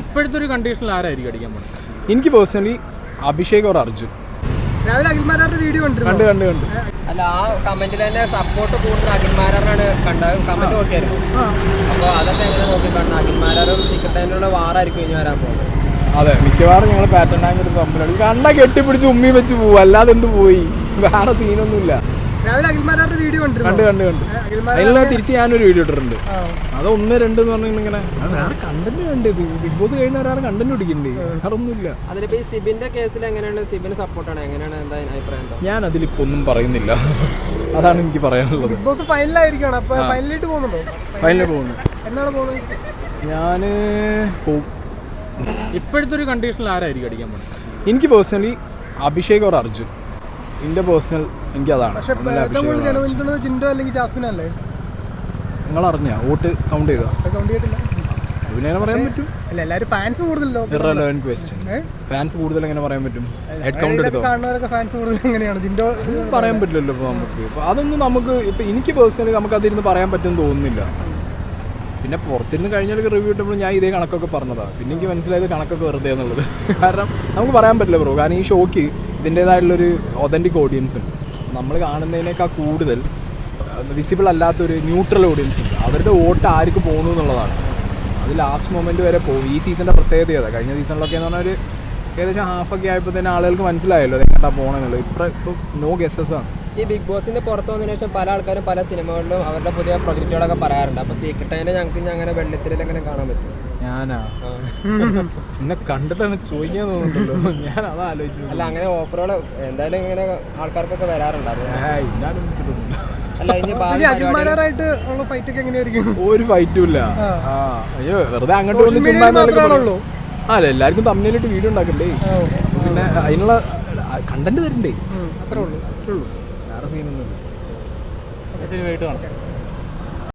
ഇപ്പോഴത്തെ ഒരു കണ്ടീഷനിൽ ആരായിരിക്കും അടിക്കാൻ പോകുന്നത് എനിക്ക് പേഴ്സണലി അഭിഷേക് ഓർ അർജുൻ. രാവിലെ വീഡിയോ കണ്ടു കണ്ടു കണ്ട്. അല്ല ആ കമന്റിൽ തന്നെ സപ്പോർട്ട് കൂടുതൽ അഖിൽമാരാണ് കണ്ടത്. കമന്റ് നോക്കിയായിരുന്നു. അപ്പോൾ അതൊക്കെ എങ്ങനെ നോക്കി കാണുന്നത് അഖിൽമാരും ടിക്കറ്റിനുള്ള വാറായിരിക്കും ഇനി വരാൻ പോകുന്നത്. അതെ മിക്കവാറും ഞങ്ങൾ പാറ്റേൺ ടാങ്ക് എടുത്ത് തമ്മിലടി കണ്ട കെട്ടിപ്പിടിച്ച് ഉമ്മി വെച്ച് പോവും. അല്ലാതെ എന്ത് പോയി? വേറെ സീനൊന്നുമില്ല കണ്ട് തിരിച്ച് ഞാനൊരു വീഡിയോ ഇട്ടിട്ടുണ്ട്. അത് ഒന്ന് രണ്ട് എന്ന് ഇങ്ങനെ വേറെ കണ്ടന്റ് ബിഗ് ബോസ് കഴിഞ്ഞ ഒരാൾ കണ്ടന്റ് പിടിക്കുന്നുണ്ട്. ഈ സിബിന്റെ കേസിൽ എങ്ങനെയാണ് സിബിന് സപ്പോർട്ടാണ് എങ്ങനെയാണ്? എന്താ അഭിപ്രായം ഞാൻ അതിലിപ്പോ ഒന്നും പറയുന്നില്ല. അതാണ് എനിക്ക് പറയാനുള്ളത്. ബിഗ് ബോസ് ഫൈനലായിരിക്കണം. അപ്പൊ ഫൈനലിട്ട് പോകുന്നുണ്ടോ? ഫൈനലിൽ പോകുന്നു. എന്നാണ് പോകുന്നത്? പോവും. ഇപ്പോഴത്തെ ഒരു കണ്ടീഷനിൽ ആരായിരിക്കും അടിക്കാൻ പോകുന്നത്? എനിക്ക് പേഴ്സണലി അഭിഷേക് ഓർ അർജുൻ. എന്റെ പേഴ്സണൽ എനിക്ക് അതാണ്. പക്ഷെ ഒന്നുമില്ല ഏറ്റവും കൂടുതൽ അഭിഷേക് or അർജുൻ. ജനപിന്തുണ ജിൻഡോ അല്ലെങ്കിൽ ജാസ്മിൻ അല്ലേ നിങ്ങൾ അറിഞ്ഞ വോട്ട് കൗണ്ട് ചെയ്താ അതിനെ പറയാൻ പറ്റും. ഫാൻസ് ഇറലവൻ ക്വസ്റ്റ്യൻ ഫാൻസ് കൂടുതൽ എങ്ങനെ പറയാൻ പറ്റും? ഹെഡ് കൗണ്ട് എടുത്തോ? ഫാൻസ് കൂടുതൽ എങ്ങനെയാണ്? ജിൻഡോ പറയാൻ പറ്റില്ലല്ലോ ഇപ്പോൾ നമുക്ക്. ഇപ്പോൾ അതൊന്നും നമുക്ക് ഇപ്പോൾ എനിക്ക് പേഴ്സണലി നമുക്ക് അതിരുന്ന് പറയാൻ പറ്റുമെന്ന് തോന്നുന്നില്ല. പിന്നെ പുറത്തിരുന്ന് കഴിഞ്ഞാൽ റിവ്യൂ ഇട്ടപ്പോൾ ഞാൻ ഇതേ കണക്കൊക്കെ പറഞ്ഞതാണ് പിന്നെ എനിക്ക് മനസ്സിലായത് കണക്കൊക്കെ വെറുതെ എന്നുള്ളത് കാരണം നമുക്ക് പറയാൻ പറ്റില്ല ബ്രോ കാരണം ഈ ഷോക്ക് ഇതിന്റേതായിട്ടുള്ളൊരു ഒതന്റിക് ഓഡിയൻസ് ഉണ്ട്. നമ്മൾ കാണുന്നതിനേക്കാൾ കൂടുതൽ വിസിബിൾ അല്ലാത്തൊരു ന്യൂട്രൽ ഓഡിയൻസ് ഉണ്ട്. അവരുടെ വോട്ട് ആർക്ക് പോകുന്നു എന്നുള്ളതാണ്. അത് ലാസ്റ്റ് മൊമെന്റ് വരെ പോകും ഈ സീസണിന്റെ പ്രത്യേകത ഏതാണ് കഴിഞ്ഞ സീസണിലൊക്കെ എന്ന് പറഞ്ഞാൽ ഒരു ഏകദേശം ഹാഫ് ഒക്കെ ആയപ്പോൾ തന്നെ ആളുകൾക്ക് മനസ്സിലായല്ലോ അത് എങ്ങോട്ടാ പോകണമെന്നുള്ളത് ഇപ്പോൾ ഇപ്പോൾ നോ ഗെസ്സസ് ആണ്. ഈ ബിഗ് ബോസിന്റെ പുറത്ത് വന്നതിന് ശേഷം പല ആൾക്കാരും പല സിനിമകളിലും അവരുടെ പുതിയ പ്രൊജക്റ്റുകളൊക്കെ പറയാറുണ്ട്. അപ്പൊ സീക്രട്ട് അതിനെ ഞങ്ങൾക്ക് ഇനി അങ്ങനെ വെള്ളത്തിൽ അങ്ങനെ കാണാൻ പറ്റും. ഞാനാ? എന്നെ കണ്ടിട്ടാണ് ചോദിക്കാൻ തോന്നുന്നുണ്ടല്ലോ. ഞാൻ അതാ ആലോചിച്ചു അല്ല അങ്ങനെ ഓഫറുകൾ എന്തായാലും ഇങ്ങനെ ആൾക്കാർക്കൊക്കെ വരാറുണ്ടാവും അല്ല ഇനി ഇനി ഉള്ള ഫൈറ്റ് ഒക്കെ എങ്ങനെയായിരിക്കും? ഒരു ഫൈറ്റും ഇല്ല. ആ. അയ്യോ വെറുതെ അങ്ങോട്ട് അല്ല എല്ലാവർക്കും തമ്മിലിട്ട് വീഡിയോ ഉണ്ടാക്കണ്ടേ? പിന്നെ അതിനുള്ള കണ്ടന്റ് തരണ്ടേ? അത്രേ ഉള്ളൂ അത്രേ ഉള്ളൂ. വേറെ സീനൊന്നുമില്ല ശരി വൈകിട്ട് കാണാം.